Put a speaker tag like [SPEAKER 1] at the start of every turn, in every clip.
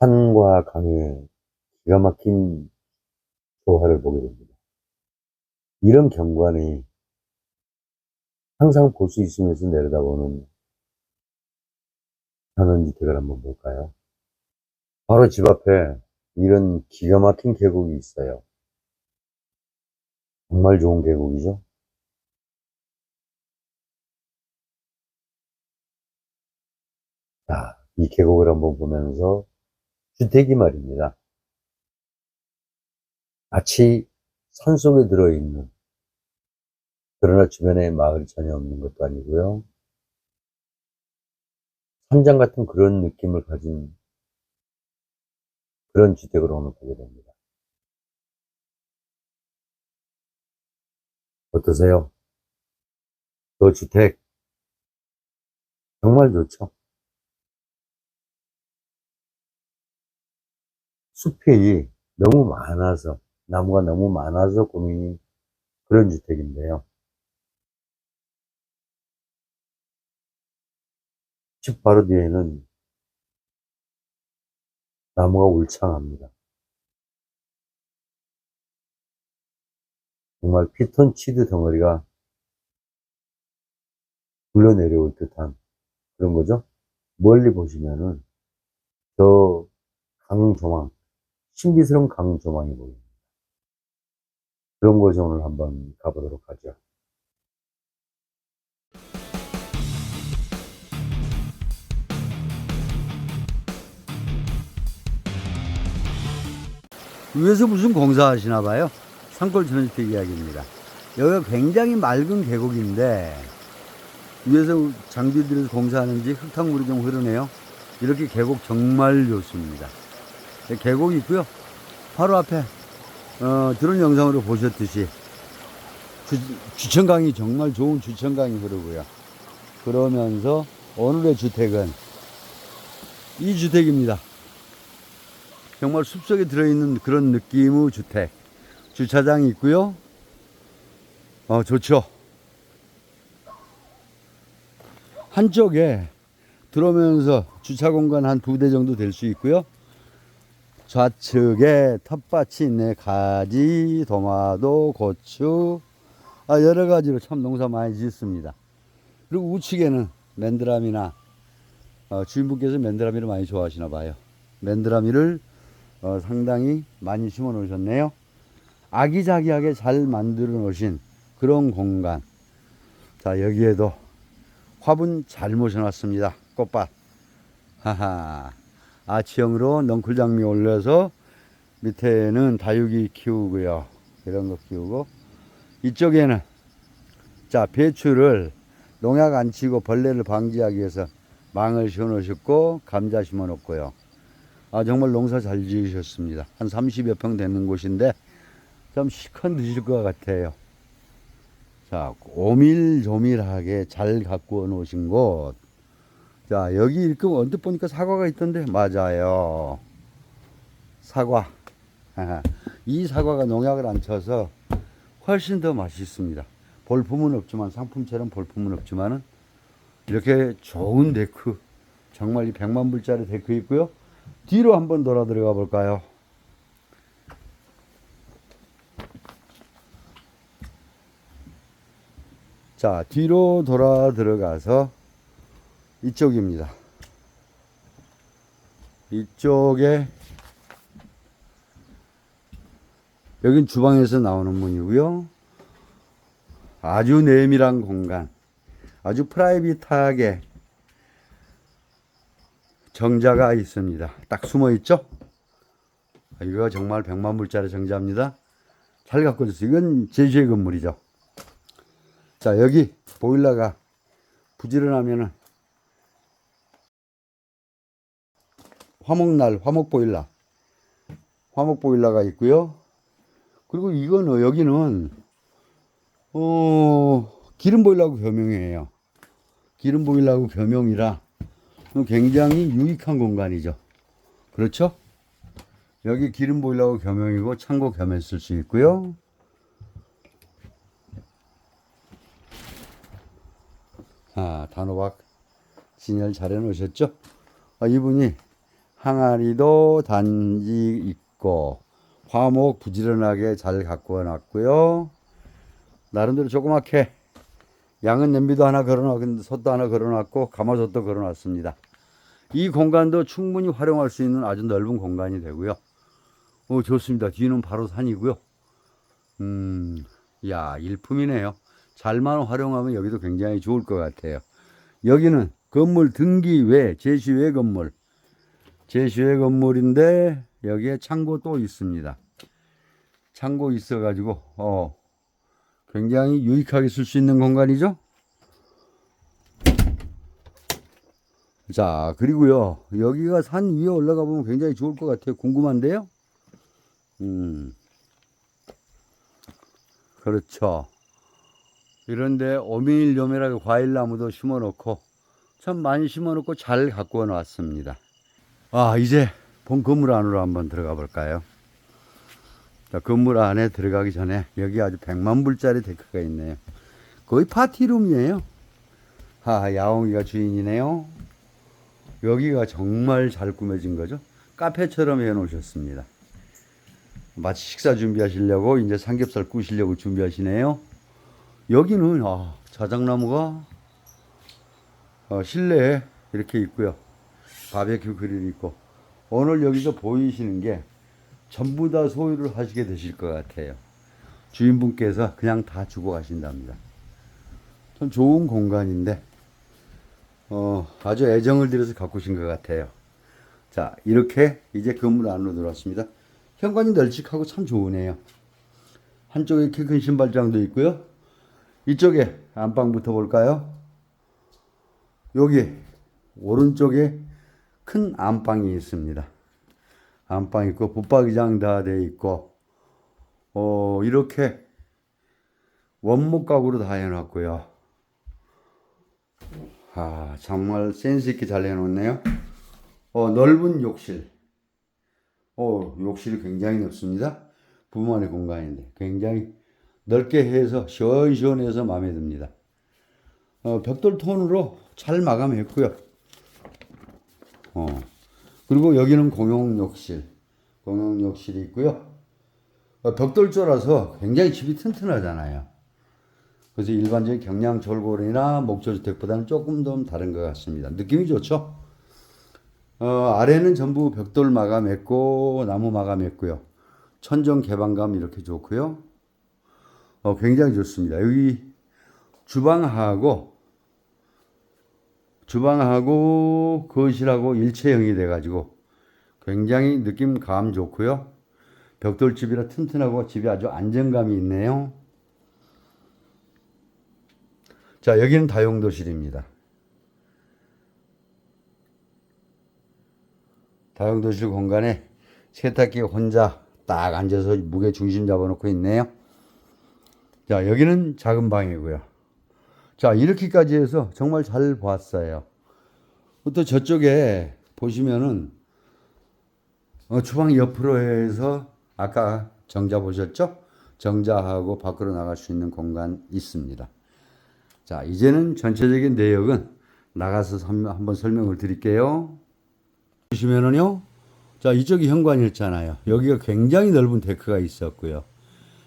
[SPEAKER 1] 산과 강의 기가 막힌 조화를 보게 됩니다. 이런 경관이 항상 볼 수 있으면서 내려다보는 산원주택을 한번 볼까요? 바로 집 앞에 이런 기가 막힌 계곡이 있어요. 정말 좋은 계곡이죠? 자, 이 계곡을 한번 보면서 주택이 말입니다. 마치 산속에 들어있는 그러나 주변에 마을이 전혀 없는 것도 아니고요. 산장 같은 그런 느낌을 가진 그런 주택을 오늘 보게 됩니다. 어떠세요? 그 주택 정말 좋죠? 숲이 너무 많아서 나무가 너무 많아서 고민인 그런 주택인데요. 집 바로 뒤에는 나무가 울창합니다. 정말 피톤치드 덩어리가 굴러내려올 듯한 그런 거죠. 멀리 보시면은 저 강조망, 신비스러운 강조망이 보입니다. 그런 곳에 오늘 한번 가보도록 하죠.
[SPEAKER 2] 위에서 무슨 공사하시나 봐요. 산골 전주택 이야기입니다. 여기가 굉장히 맑은 계곡인데 위에서 장비들에서 공사하는지 흙탕물이 좀 흐르네요. 이렇게 계곡 정말 좋습니다. 네, 계곡이 있고요. 바로 앞에 어, 드론 영상으로 보셨듯이 주, 주천강이 정말 좋은 주천강이 흐르고요. 그러면서 오늘의 주택은 이 주택입니다. 정말 숲속에 들어있는 그런 느낌의 주택. 주차장이 있고요. 어, 좋죠. 한쪽에 들어오면서 주차 공간 한 두 대 정도 될 수 있고요. 좌측에 텃밭이 있네. 가지, 도마도, 고추, 아, 여러 가지로 참 농사 많이 짓습니다. 그리고 우측에는 맨드라미나, 어, 주인분께서 맨드라미를 많이 좋아하시나 봐요. 맨드라미를 어, 상당히 많이 심어 놓으셨네요. 아기자기하게 잘 만들어 놓으신 그런 공간. 자, 여기에도 화분 잘 모셔놨습니다. 꽃밭. 하하. 아치형으로 넝쿨장미 올려서 밑에는 다육이 키우고요. 이런 거 키우고. 이쪽에는 자, 배추를 농약 안 치고 벌레를 방지하기 위해서 망을 씌워 놓으셨고, 감자 심어 놓고요. 아, 정말 농사 잘 지으셨습니다. 한 30여 평 되는 곳인데, 좀 시큰드실 것 같아요. 자, 오밀조밀하게 잘 가꾸어 놓으신 곳. 자, 여기 이렇게 언뜻 보니까 사과가 있던데, 맞아요. 사과. 이 사과가 농약을 안 쳐서 훨씬 더 맛있습니다. 볼품은 없지만, 상품처럼 볼품은 없지만은, 이렇게 좋은 데크. 정말 이 100만 불짜리 데크 있고요. 뒤로 한번 돌아 들어가 볼까요? 자, 뒤로 돌아 들어가서 이쪽입니다. 이쪽에 여긴 주방에서 나오는 문이고요. 아주 내밀한 공간, 아주 프라이빗하게 정자가 있습니다. 딱 숨어 있죠? 이거 정말 100만 불짜리 정자입니다. 잘 갖고 있어요. 이건 제주의 건물이죠. 자, 여기 보일러가 부지런하면은 화목날, 화목 보일러. 화목 보일러가 있고요. 그리고 이거는 여기는 어, 기름 보일러하고 겸용이에요. 기름 보일러하고 겸용이라 굉장히 유익한 공간이죠. 그렇죠? 여기 기름 보일러하고 겸용이고 창고 쓸수 있고요. 아, 단호박 진열 잘 해 놓으셨죠? 아, 이분이 항아리도 단지 있고 화목 부지런하게 잘 가꾸어 놨고요. 나름대로 조그맣게 양은 냄비도 하나 걸어놨고 솥도 하나 걸어놨고 가마솥도 걸어놨습니다. 이 공간도 충분히 활용할 수 있는 아주 넓은 공간이 되고요. 어, 좋습니다. 뒤는 바로 산이고요. 음, 야, 일품이네요. 잘만 활용하면 여기도 굉장히 좋을 것 같아요. 여기는 건물 등기 외, 제시 외 건물. 외 건물인데, 여기에 창고 또 있습니다. 창고 있어가지고, 어, 굉장히 유익하게 쓸 수 있는 공간이죠? 자, 그리고요, 여기가 산 위에 올라가 보면 굉장히 좋을 것 같아요. 궁금한데요? 음. 그렇죠. 이런데 오밀조밀하게 과일나무도 심어놓고 참 많이 심어놓고 잘 가꾸어 놨습니다. 아 이제 본 건물 안으로 한번 들어가 볼까요? 자, 건물 안에 들어가기 전에 여기 아주 100만 불짜리 데크가 있네요. 거의 파티룸이에요. 하 야옹이가 주인이네요. 여기가 정말 잘 꾸며진 거죠. 카페처럼 해 놓으셨습니다. 마치 식사 준비하시려고 이제 삼겹살 구우시려고 준비하시네요. 여기는 아, 자작나무가 어, 실내에 이렇게 있고요. 바베큐 그릴 있고 오늘 여기서 보이시는 게 전부 다 소유를 하시게 되실 것 같아요. 주인분께서 그냥 다 주고 가신답니다. 참 좋은 공간인데 어, 아주 애정을 들여서 가꾸신 것 같아요. 자 이렇게 이제 건물 안으로 들어왔습니다. 현관이 널찍하고 참 좋으네요. 한쪽에 키 큰 신발장도 있고요. 이쪽에 안방부터 볼까요? 여기 오른쪽에 큰 안방이 있습니다. 안방 있고 붙박이장 다 돼 있고 어 이렇게 원목 가구로 다 해놨고요. 아 정말 센스 있게 잘 해놓네요. 어 넓은 욕실. 어, 욕실이 굉장히 넓습니다. 부부만의 공간인데 굉장히 넓게 해서 시원시원해서 마음에 듭니다. 어, 벽돌 톤으로 잘 마감했고요. 어, 그리고 여기는 공용 욕실, 공용 욕실이 있고요. 어, 벽돌조라서 굉장히 집이 튼튼하잖아요. 그래서 일반적인 경량 졸골이나 목조주택보다는 조금 더 다른 것 같습니다. 느낌이 좋죠? 어, 아래는 전부 벽돌 마감했고 나무 마감했고요. 천정 개방감 이렇게 좋고요. 어, 굉장히 좋습니다. 여기 주방하고 주방하고 거실하고 일체형이 돼가지고 굉장히 느낌 감 좋고요. 벽돌집이라 튼튼하고 집이 아주 안정감이 있네요. 자, 여기는 다용도실입니다. 다용도실 공간에 세탁기 혼자 딱 앉아서 무게 중심 잡아놓고 있네요. 자, 여기는 작은 방이고요. 자, 이렇게까지 해서 정말 잘 보았어요. 또 저쪽에 보시면은 어, 주방 옆으로 해서 아까 정자 보셨죠? 정자하고 밖으로 나갈 수 있는 공간 있습니다. 자, 이제는 전체적인 내역은 나가서 선- 한번 설명을 드릴게요. 보시면은요. 자, 이쪽이 현관이었잖아요. 여기가 굉장히 넓은 데크가 있었고요.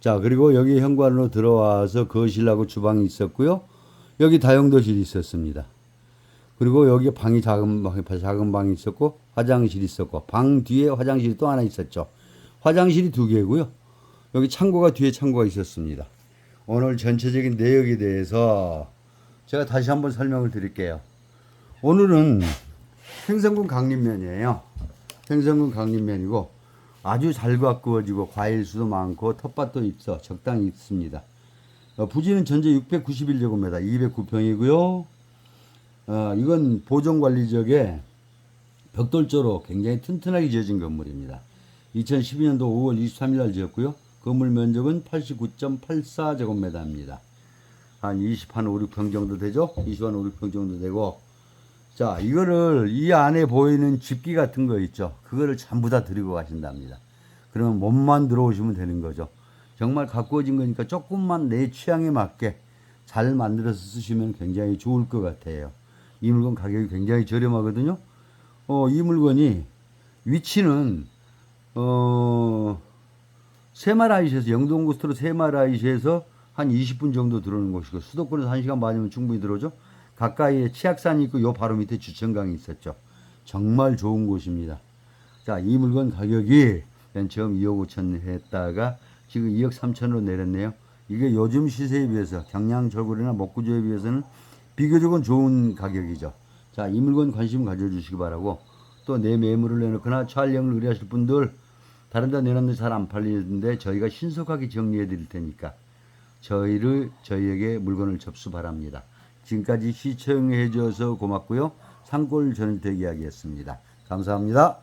[SPEAKER 2] 자, 그리고 여기 현관으로 들어와서 거실하고 주방이 있었고요. 여기 다용도실이 있었습니다. 그리고 여기 방이 작은 방, 작은 방이 있었고, 화장실이 있었고, 방 뒤에 화장실이 또 하나 있었죠. 화장실이 두 개고요. 여기 창고가 뒤에 창고가 있었습니다. 오늘 전체적인 내역에 대해서 제가 다시 한번 설명을 드릴게요. 오늘은 생선군 강림면이에요. 생선군 강림면이고 아주 잘 가꾸어지고 과일 수도 많고 텃밭도 있어 적당히 있습니다. 어, 부지는 전체 691제곱미터 209평이고요. 어, 이건 보존관리 지역에 벽돌조로 굉장히 튼튼하게 지어진 건물입니다. 2012년도 5월 23일 날 지었고요. 건물 면적은 89.84제곱미터입니다. 한 20, 한 5, 6평 정도 되죠? 20, 한 5, 6평 정도 되고 자, 이거를 이 안에 보이는 집기 같은 거 있죠. 그거를 전부 다 들고 가신답니다. 그러면 몸만 들어오시면 되는 거죠. 정말 가꾸어진 거니까 조금만 내 취향에 맞게 잘 만들어서 쓰시면 굉장히 좋을 것 같아요. 이 물건 가격이 굉장히 저렴하거든요. 어, 이 물건이 위치는 어 세마라이시에서 영동고속도로 세마라이시에서 한 20분 정도 들어오는 곳이고 수도권에서 1시간 반이면 충분히 들어오죠. 가까이에 치악산이 있고 요 바로 밑에 주천강이 있었죠. 정말 좋은 곳입니다. 자, 이 물건 가격이 맨 처음 2억 5천 했다가 지금 2억 3천으로 내렸네요. 이게 요즘 시세에 비해서 경량 절골이나 목구조에 비해서는 비교적은 좋은 가격이죠. 자, 이 물건 관심 가져주시기 바라고 또 내 매물을 내놓거나 촬영을 의뢰하실 분들 다른 데 내놨는데 잘 안 팔리는데 저희가 신속하게 정리해 드릴 테니까 저희를 저희에게 물건을 접수 바랍니다. 지금까지 시청해 주셔서 고맙고요. 상골 전일대 이야기였습니다. 감사합니다.